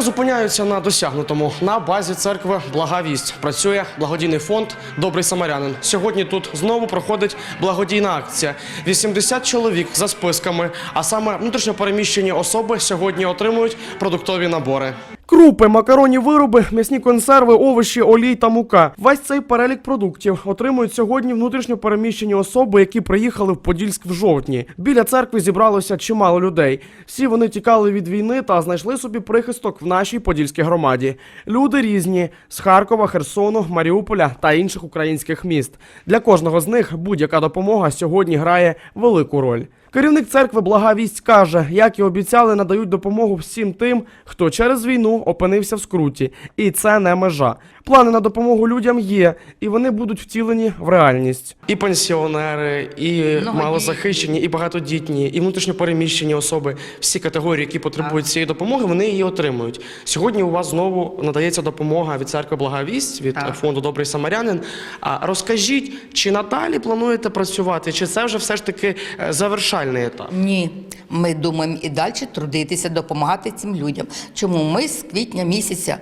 Зупиняються на досягнутому. На базі церкви Блага вість працює благодійний фонд Добрий самарянин. Сьогодні тут знову проходить благодійна акція. 80 чоловік за списками, а саме внутрішньопереміщені особи сьогодні отримують продуктові набори. Крупи, макаронні вироби, м'ясні консерви, овочі, олій та мука. Весь цей перелік продуктів отримують сьогодні внутрішньо переміщені особи, які приїхали в Подільськ в жовтні. Біля церкви зібралося чимало людей. Всі вони тікали від війни та знайшли собі прихисток в нашій подільській громаді. Люди різні з Харкова, Херсону, Маріуполя та інших українських міст. Для кожного з них будь-яка допомога сьогодні грає велику роль. Керівник церкви Блага Вість каже, як і обіцяли, надають допомогу всім тим, хто через війну опинився в скруті, і це не межа. Плани на допомогу людям є, і вони будуть втілені в реальність. І пенсіонери, і малозахищені, і багатодітні, і внутрішньопереміщені особи, всі категорії, які потребують цієї допомоги, вони її отримують. Сьогодні у вас знову надається допомога від церкви Блага Вість, від Так. фонду Добрий Самарянин. А розкажіть, чи надалі плануєте працювати, чи це вже все ж таки е, завершальний етап? Ні, ми думаємо і далі трудитися, допомагати цим людям. Чому ми з квітня місяця,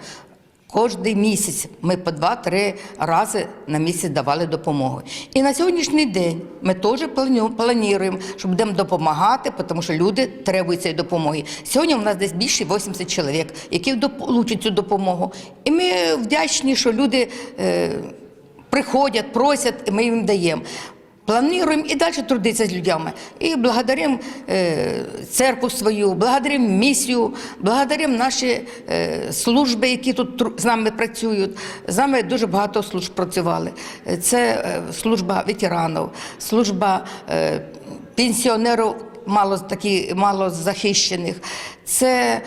кожен місяць, ми по два-три рази на місяць давали допомогу. І на сьогоднішній день ми теж плануємо, що будемо допомагати, тому що люди требують цієї допомоги. Сьогодні у нас десь більше 80 чоловік, які получать цю допомогу. І ми вдячні, що люди е, приходять, просять, і ми їм даємо. Плануємо і далі трудитися з людьми. І благодаримо е, церкву свою, благодаримо місію, благодаримо наші е, служби, які тут з нами працюють. З нами дуже багато служб працювали. Це е, служба ветеранів, служба е, пенсіонерів мало, такі, мало захищених. Це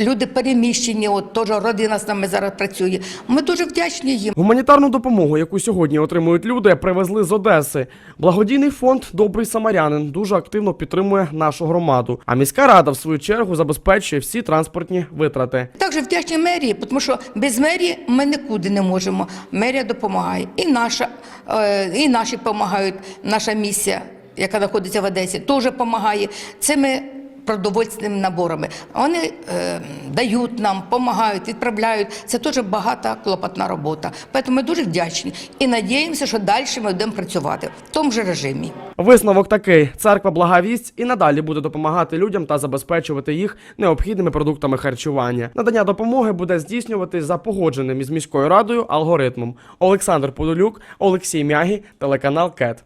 люди переміщені, от теж родина з нами зараз працює. Ми дуже вдячні їм. Гуманітарну допомогу, яку сьогодні отримують люди, привезли з Одеси. Благодійний фонд Добрий самарянин дуже активно підтримує нашу громаду. А міська рада, в свою чергу, забезпечує всі транспортні витрати. Також вдячні мерії, тому що без мерії ми нікуди не можемо. Мерія допомагає. І наша, е, і наші допомагають. Наша місія, яка знаходиться в Одесі, теж допомагає цими продовольственними наборами. Вони е, дають нам, допомагають, відправляють. Це теж багата клопотна робота. Тому ми дуже вдячні і надіємося, що далі ми будемо працювати в тому ж режимі. Висновок такий: церква Благовість і надалі буде допомагати людям та забезпечувати їх необхідними продуктами харчування. Надання допомоги буде здійснюватись за погодженим із міською радою алгоритмом. Олександр Подолюк, Олексій Мягі, телеканал КЕТ.